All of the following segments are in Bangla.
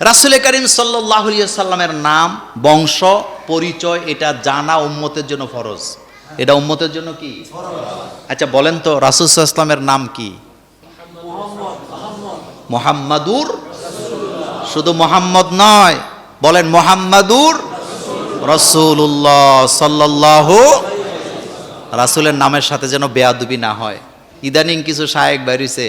রাসুল করিম সাল্লামের নাম, বংশ, পরিচয় এটা জানা উম্মতের জন্য ফরজ। এটা উম্মতের জন্য কি? আচ্ছা বলেন তো, রাসুল ইসলামের নাম কি? মোহাম্মদুর শুধু মোহাম্মদ নয়, বলেন মোহাম্মদুর রসুল্লাহ সাল্লাহ রাসুলের নামের সাথে যেন বেয়াদুবি না হয়। ইদানিং কিছু শায়েক বেরিয়েছে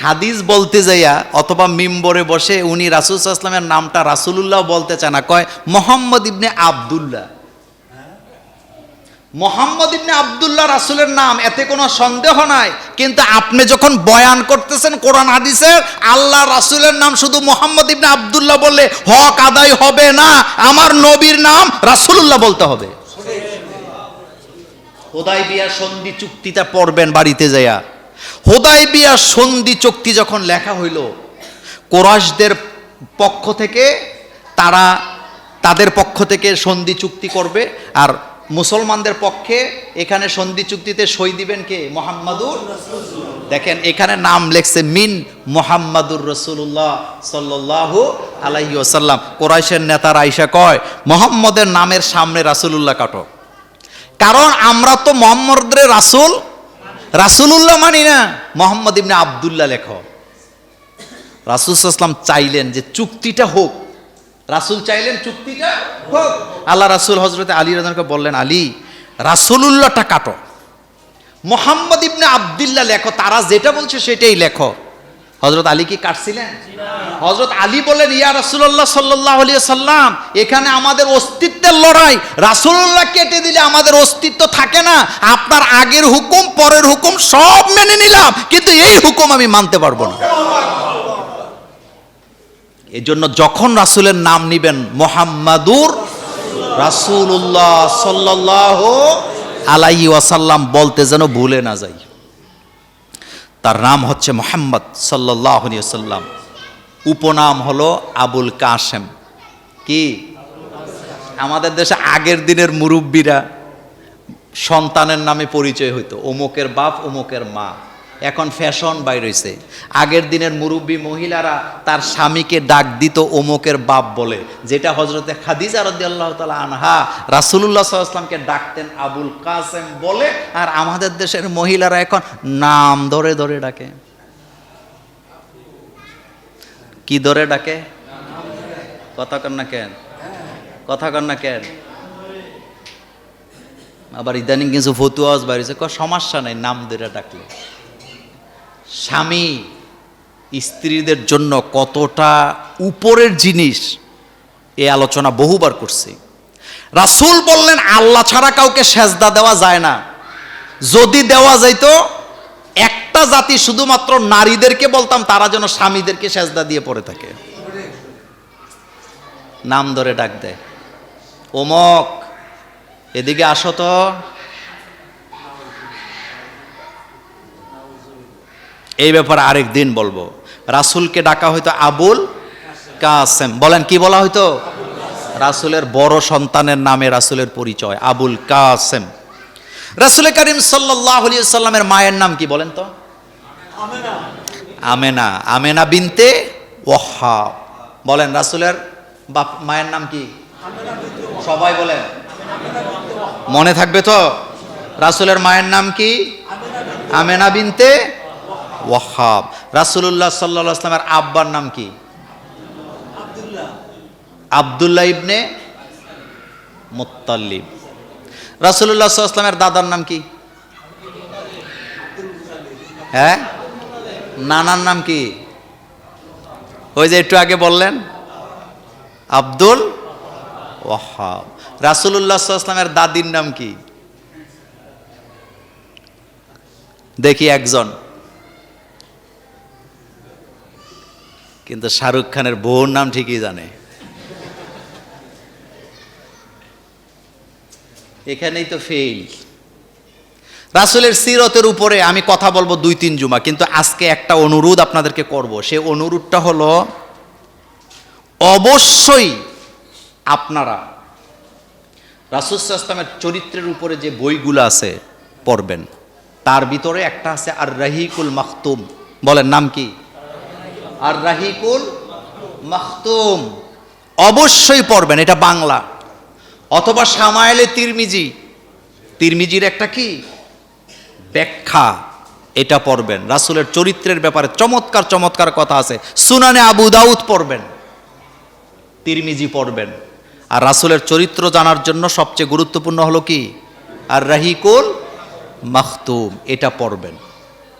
হাদিস বলতে যাইয়া অথবা মিম্বরে বসে উনি রাসুল আসলামের নামটা রাসুলুল্লাহ বলতে চায় না কয় মোহাম্মদ ইবনে আবদুল্লাহ। মোহাম্মদ ইবনে আবদুল্লাহ রাসুলের নাম এতে কোনো সন্দেহ নাই কিন্তু আপনি যখন বয়ান করতেছেন কোরআন হাদিসের আল্লাহ রাসুলের নাম শুধু মোহাম্মদ ইবনে আবদুল্লাহ বললে হক আদায় হবে না আমার নবীর নাম রাসুলুল্লাহ বলতে হবে। হোদাই বিয়া সন্ধি চুক্তিটা পড়বেন বাড়িতে যাইয়া। হোদাই বিয়া সন্ধি চুক্তি যখন লেখা হইল কোরাসদের পক্ষ থেকে তারা তাদের পক্ষ থেকে সন্ধি চুক্তি করবে, আর মুসলমানদের পক্ষে এখানে সন্ধি চুক্তিতে সই দিবেন কে? মোহাম্মদুর দেখেন, এখানে নাম লেখছে মিন মোহাম্মদুর রসুল্লাহ সাল্লাহ আলাইহি ওসাল্লাম কোরাইশের নেতার আইসা কয়, মোহাম্মদের নামের সামনে রাসুলুল্লাহ কাটো। কারণ আমরা তো মোহাম্মদের রাসুল রাসুলুল্লাহ মানি না। মোহাম্মদ ইবনে আবদুল্লাহ লেখ। রাসুল ইসলাম চাইলেন যে চুক্তিটা হোক। রাসুল চাইলেন চুক্তিটা হোক। আল্লাহ রাসুল হজরত আলী রাজনকে বললেন, আলী, রাসুলুল্লাহটা কাটো। মোহাম্মদ ইবনে আবদুল্লাহ লেখো, তারা যেটা বলছে সেটাই লেখো। হজরত আলী কি কাটছিলেন? হজরত আলী বলেন ইয়া রাসুল্লাহ সাল্লাহ আলিয়া সাল্লাম এখানে আমাদের অস্তিত্বের লড়াই। রাসুল্লাহ কেটে দিলে আমাদের অস্তিত্ব থাকে না। আপনার আগের হুকুম, পরের হুকুম সব মেনে নিলাম, কিন্তু এই হুকুম আমি মানতে পারব না। এই জন্য যখন রাসুলের নাম নিবেন মোহাম্মদুর রাসুল্লাহ সাল্লাহ আলাই ওয়াসাল্লাম, বলতে যেন ভুলে না যাই। তার নাম হচ্ছে মোহাম্মদ সাল্লাহ সাল্লাম উপনাম হলো আবুল কাসেম কি? আমাদের দেশে আগের দিনের মুরব্বীরা সন্তানের নামে পরিচয় হইতো, অমুকের বাপ, অমুকের মা। এখন ফ্যাশন বাইরেছে আগের দিনের মুরব্বী মহিলারা তার স্বামীকে ডাক দিত অমুকের বাপ বলে, যেটা হজরতে খাদিজা রদি আল্লাহ তালা আনহা রাসুলুল্লাহ সাল্লামকে ডাকতেন আবুল কাসেম বলে, আর আমাদের দেশের মহিলারা এখন নাম ধরে ধরে ডাকে। কি ধরে ডাকে? কথা কন না কেন? কথা কন না কেন? আবার ইদানিং কিছু ফতুয়াজ বাড়িছে সমস্যা নেই, নাম ধরে ডাকলে। স্বামী স্ত্রীদের জন্য কতটা উপরের জিনিস এ আলোচনা বহুবার করছি। রাসূল বললেন, আল্লাহ ছাড়া কাউকে সেজদা দেওয়া যায় না। যদি দেওয়া যাইতো, একটা জাতি শুধুমাত্র নারীদেরকে বলতাম, তারা যেন স্বামীদেরকে সেজদা দিয়ে পড়ে থাকে। নাম ধরে ডাক দেয়। ওমক, এদিকে আসো তো। এই ব্যাপারে আরেক দিন বলব। রাসুলকে ডাকা হয়তো আবুল কাসেম। বলেন, কি বলা হয়তো? রাসুলের বড় সন্তানের নামে রাসুলের পরিচয়, আবুল কাসেম। রাসুল করিম সাল্লাহ সাল্লামের মায়ের নাম কি বলেন তো? আমেনা। আমেনা বিনতে ওয়াহাব। বলেন, রাসুলের বাপ, মায়ের নাম কি? সবাই বলেন। মনে থাকবে তো? রাসুলের মায়ের নাম কি? আমেনা বিনতে ওয়াহাব। রাসুল্লাহ সাল্লাহ আসলামের আব্বার নাম কি? আবদুল্লাহ। ইবনে মুত্তাল্লিব। রাসুল্লাহ আসলামের দাদার নাম কি? হ্যাঁ? নানার নাম কি? ওই যে একটু আগে বললেন, আব্দুল ওয়াহাব। রাসুল্লাহ আসলামের দাদির নাম কি? দেখি একজন। কিন্তু শাহরুখ খানের বউর নাম ঠিকই জানে। এখানেই তো ফেল রাসুলের সিরতের উপরে আমি কথা বলব দুই তিন জুমা, কিন্তু আজকে একটা অনুরোধ আপনাদেরকে করব। সে অনুরোধটা হলো, অবশ্যই আপনারা রাসুল ইসলামের চরিত্রের উপরে যে বইগুলো আছে পড়বেন, তার ভিতরে একটা আছে আর রাহিকুল মাহতুম বলেন, নাম কি? আর রাহিকুল মাহতুম অবশ্যই পড়বেন এটা বাংলা। অথবা সামায়েলে তিরমিজি। তিরমিজির একটা কি? ব্যাখ্যা এটা পড়বেন। রাসূলের চরিত্রের ব্যাপারে চমৎকার চমৎকার কথা আছে। সুনানে আবু দাউদ পড়বেন। তিরমিজি পড়বেন। আর রাসূলের চরিত্র জানার জন্য সবচেয়ে গুরুত্বপূর্ণ হলো কি? আর রাহিকুল মাখতুম এটা পড়বেন।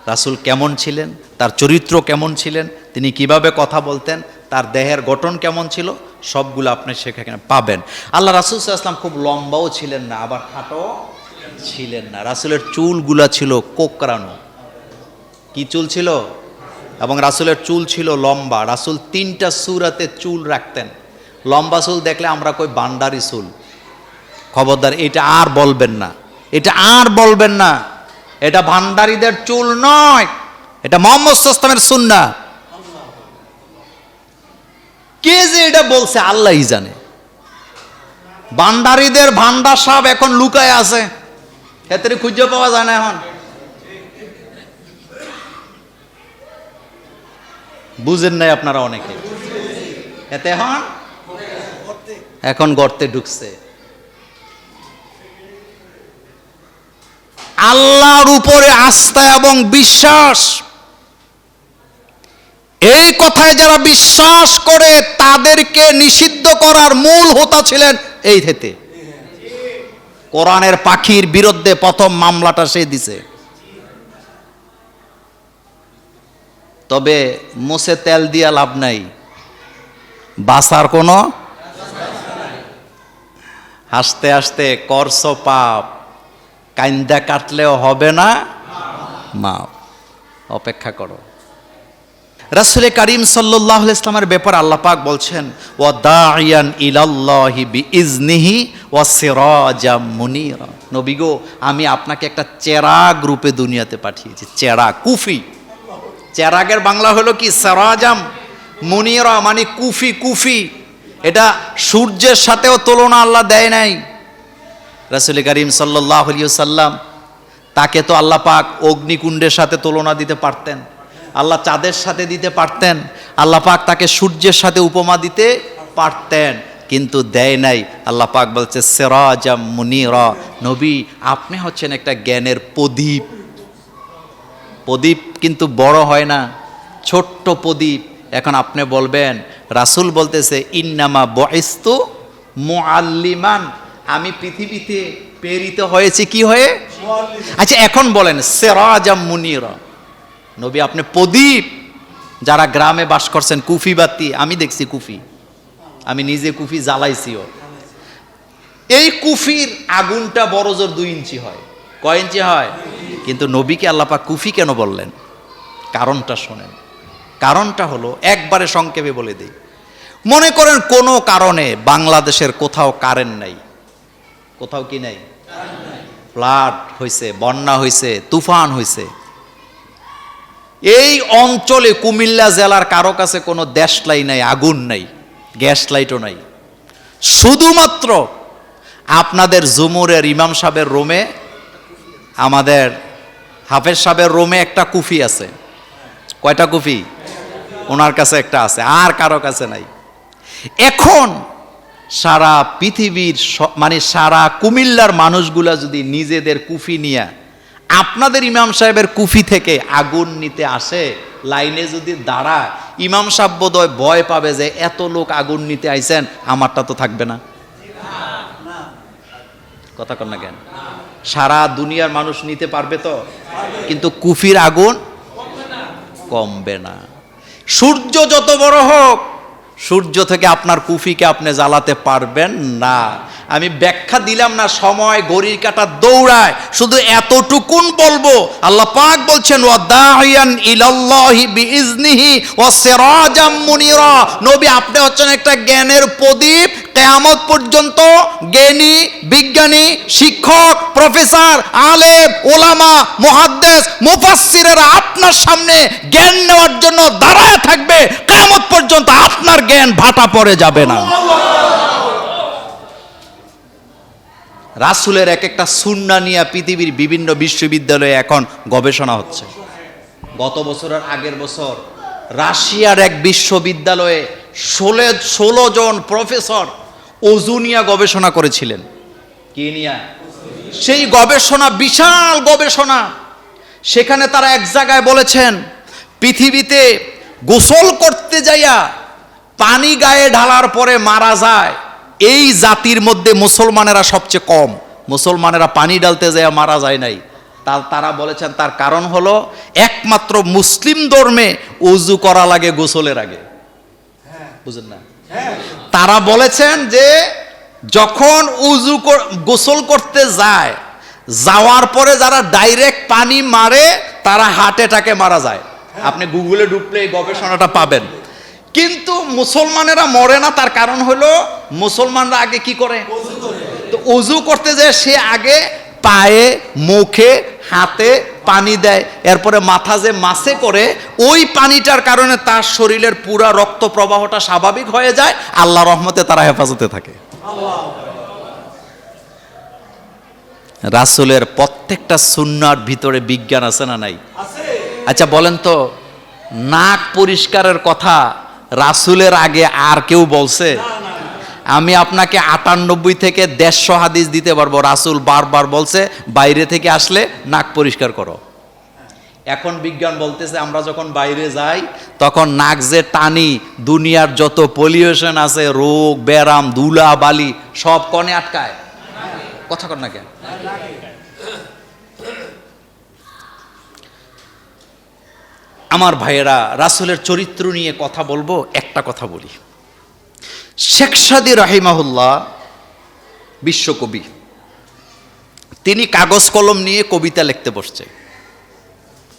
রাসূল কেমন ছিলেন? তার চরিত্র কেমন ছিলেন? তিনি কীভাবে কথা বলতেন, তার দেহের গঠন কেমন ছিল, সবগুলো আপনি সেখানে পাবেন। আল্লাহ রাসূল ওয়াসাল্লাম খুব লম্বাও ছিলেন না, আবার খাটো ছিলেন না। রাসূলের চুলগুলা ছিল কোকড়ানো। কি চুল ছিল? এবং রাসূলের চুল ছিল লম্বা। রাসূল তিনটা সুরাতে চুল রাখতেন। লম্বা চুল দেখলে আমরা কই বান্ডারি চুল। খবরদার, এটা আর বলবেন না। এটা আর বলবেন না। এটা ভান্ডারীদের চুল নয়। এটা মোহাম্মদ সাস্তামের সুন্না কে যে এটা বলছে, আল্লাহই জানে। ভান্ডারীদের ভান্ডার সাপ এখন লুকায় আছে। এতে খুঁজে পাওয়া যায় না এখন। বুঝেন নাই আপনারা অনেকে। এতে এখন? এখন গর্তে ঢুকছে। আল্লাহর উপরে আস্থা এবং বিশ্বাস। এই কথায় যারা বিশ্বাস করে, তাদেরকে নিষিদ্ধ করার মূল হোতা ছিলেন এই থেতে। কোরআনের পাখির বিরুদ্ধে প্রথম মামলাটা সে দিছে। তবে মুছে তেল দিয়া লাভ নাই। বাসার কোনো হাসতে হাসতে করস পাপ কাইন্দা কাটলেও হবে না মা অপেক্ষা করো। রাসুল করিম সাল্লাহ ইসলামের ব্যাপার আল্লাহ পাক বলছেন ও দায়ান ইলাল্লাহি বি ইজনিহি ও সিরাজাম মুনিরা। নবী গো, আমি আপনাকে একটা চেরাগ রূপে দুনিয়াতে পাঠিয়েছি চেরা কুফি। চেরাগের বাংলা হলো কি? সেরাজাম মুনিরা মানে কুফি কুফি। এটা সূর্যের সাথেও তুলনা আল্লাহ দেয় নাই। রাসুল করিম সাল্লাহ সাল্লাম তাকে তো আল্লাহ পাক অগ্নিকুণ্ডের সাথে তুলনা দিতে পারতেন। আল্লাহ চাঁদের সাথে দিতে পারতেন আল্লাহ পাক তাকে সূর্যের সাথে উপমা দিতে পারতেন কিন্তু দেয় নাই। আল্লাহ পাক বলছে সেরাজাম মুনিরা। নবী আপনি হচ্ছেন একটা জ্ঞানের প্রদীপ। প্রদীপ কিন্তু বড় হয় না ছোট্ট প্রদীপ। এখন আপনি বলবেন রাসুল বলতেছে ইন্নামা বয়স্তু মুআল্লিমান। আমি পৃথিবীতে প্রেরিত হয়েছে কি হয়ে? আচ্ছা এখন বলেন সেরাজাম মুনিরা। নবী, আপনি প্রদীপ যারা গ্রামে বাস করছেন, কুফি বাতি আমি দেখছি কুফি। আমি নিজে কুফি জ্বালাইছিও। এই কুফির আগুনটা বড় জোর দুই ইঞ্চি হয়। কয় ইঞ্চি হয়? কিন্তু নবীকে আল্লাপা কুফি কেন বললেন? কারণটা শোনেন। কারণটা হলো, একবারে সংক্ষেপে বলে দিই। মনে করেন কোনো কারণে বাংলাদেশের কোথাও কারেন্ট নাই। কোথাও কি নাই? ফ্লাড হয়েছে বন্যা হয়েছে তুফান হয়েছে এই অঞ্চলে কুমিল্লা জেলার কারও কাছে কোনো দেশ লাই নাই, আগুন নাই গ্যাস লাইটও নাই। শুধুমাত্র আপনাদের জুমুরের ইমাম সাহেবের রোমে আমাদের হাফেজ সাহেবের রোমে একটা কুফি আছে। কয়টা কুফি? ওনার কাছে একটা আছে, আর কারও কাছে নাই। এখন সারা পৃথিবীর মানে সারা কুমিল্লার মানুষগুলা যদি নিজেদের কুফি নিয়ে আপনাদের ইমাম সাহেবের কুফি থেকে আগুন নিতে আসে, লাইনে যদি দাঁড়ায়, ইমাম সাহেব ভয় পাবে যে এত লোক আগুন নিতে আইছেন, আমারটা তো থাকবে না। কথা কর না কেন? সারা দুনিয়ার মানুষ নিতে পারবে তো? কিন্তু কুফির আগুন কমবে না। সূর্য যত বড় হোক সূর্য থেকে আপনার কুফিকে আপনি জ্বালাতে পারবেন না। আমি ব্যাখ্যা দিলাম না, সময় গড়ির কাটা দৌড়ায়। শুধু এতটুকুন বলব, আল্লাহ পাক বলছেন, ওয়া দাইয়ান ইলাল্লাহি বিইজনিহি ওয়া সিরাজাম মুনিরা। নবী, আপনি হচ্ছেন একটা জ্ঞানের প্রদীপ, কেয়ামত পর্যন্ত জ্ঞানী, বিজ্ঞানী, শিক্ষক, প্রফেসর, আলেম, ওলামা, মুহাদ্দেস, মুফাসসিরেরা আপনার সামনে জ্ঞান নেওয়ার জন্য দাঁড়ায় থাকবে। কেয়ামত পর্যন্ত আপনার জ্ঞান ভাটা পড়ে যাবে না। রাসুলের এক একটা সুন্না নিয়ে পৃথিবীর বিভিন্ন বিশ্ববিদ্যালয়ে এখন গবেষণা হচ্ছে। গত বছরের আগের বছর রাশিয়ার এক বিশ্ববিদ্যালয়ে ষোলো ষোলো জন প্রফেসর ওজুনিয়া গবেষণা করেছিলেন। কি নিয়া? সেই গবেষণা, বিশাল গবেষণা। সেখানে তারা এক জায়গায় বলেছেন, পৃথিবীতে গোসল করতে যাইয়া পানি গায়ে ঢালার পরে মারা যায়। এই জাতির মধ্যে মুসলমানেরা সবচেয়ে কম। মুসলমানেরা পানি ডালতে যায়, মারা যায় নাই। তা তারা বলেছেন, তার কারণ হলো একমাত্র মুসলিম ধর্মে উজু করা লাগে গোসলের আগে। বুঝেন না? তারা বলেছেন যে, যখন উজু গোসল করতে যায়, যাওয়ার পরে যারা ডাইরেক্ট পানি মারে, তারা হার্ট অ্যাটাকে মারা যায়। আপনি গুগলে ঢুকলে এই গবেষণাটা পাবেন। কিন্তু মুসলমানেরা মরে না তার কারণ হলো মুসলমানরা আগে কি করে? তো উজু করতে যায় সে আগে পায়ে মুখে হাতে পানি দেয় এরপরে মাথা যে মাসে করে ওই পানিটার কারণে তার শরীরের পুরা রক্ত প্রবাহটা স্বাভাবিক হয়ে যায় আল্লাহ রহমতে তারা হেফাজতে থাকে। রাসুলের প্রত্যেকটা সুন্নার ভিতরে বিজ্ঞান আছে না নাই? আচ্ছা বলেন তো নাক পরিষ্কারের কথা রাসুলের আগে আর কেউ বলছে? আমি আপনাকে আটানব্বই থেকে দেড়শো হাদিস দিতে পারব। রাসুল বারবার বলছে বাইরে থেকে আসলে নাক পরিষ্কার করো। এখন বিজ্ঞান বলতেছে আমরা যখন বাইরে যাই তখন নাক যে টানি দুনিয়ার যত পলিউশন আছে রোগ ব্যারাম ধুলা বালি সব কনে আটকায়। কথা কর না কেন? আমার ভাইয়েরা, রাসুলের চরিত্র নিয়ে কথা বলব, একটা কথা বলি। শেখ সাদি রাহিমাহুল্লাহ বিশ্বকবি। তিনি কাগজ কলম নিয়ে কবিতা লিখতে বসছে।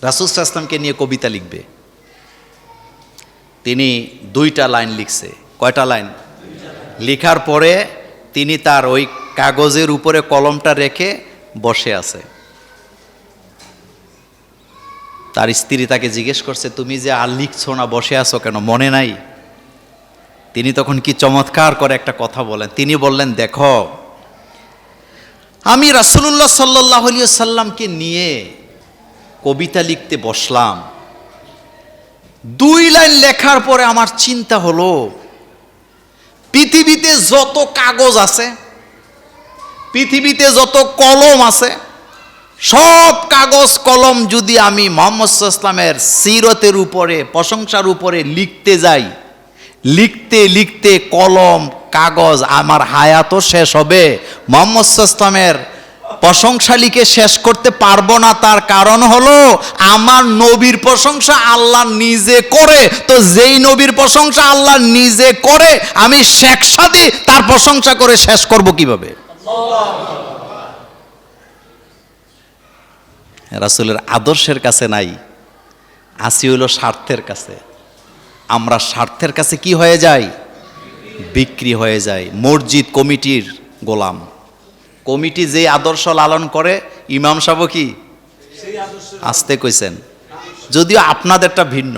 রাসুল ইসলামকে নিয়ে কবিতা লিখবে। তিনি দুইটা লাইন লিখছে। কয়টা লাইন? লিখার পরে তিনি তার ওই কাগজের উপরে কলমটা রেখে বসে আছে। তার স্ত্রী তাকে জিজ্ঞেস করছে, তুমি যে আর লিখছো না, বসে আছো কেন? মনে নাই? তিনি তখন কি চমৎকার করে একটা কথা বলেন। তিনি বললেন, দেখো, আমি রাসুল্লাহ সাল্লাহ সাল্লামকে নিয়ে কবিতা লিখতে বসলাম। দুই লাইন লেখার পরে আমার চিন্তা হলো, পৃথিবীতে যত কাগজ আছে, পৃথিবীতে যত কলম আছে সব কাগজ কলম যদি আমি মোহাম্মদ ইসলামের সিরতের উপরে, প্রশংসার উপরে লিখতে যাই, লিখতে লিখতে কলম, কাগজ আমার হায়াতও শেষ হবে। মোহাম্মদ ইসলামের প্রশংসা লিখে শেষ করতে পারব না, তার কারণ হলো আমার নবীর প্রশংসা আল্লাহ নিজে করে। তো যেই নবীর প্রশংসা আল্লাহ নিজে করে, আমি শেখ সাদি তার প্রশংসা করে শেষ করব কীভাবে? রাসুলের আদর্শের কাছে নাই, আসি হইল স্বার্থের কাছে। আমরা স্বার্থের কাছে কি হয়ে যাই? বিক্রি হয়ে যায়, মসজিদ, কমিটির গোলাম। কমিটি যে আদর্শ লালন করে, ইমাম সাহেব কি? আসতে কইছেন। যদিও আপনাদেরটা ভিন্ন।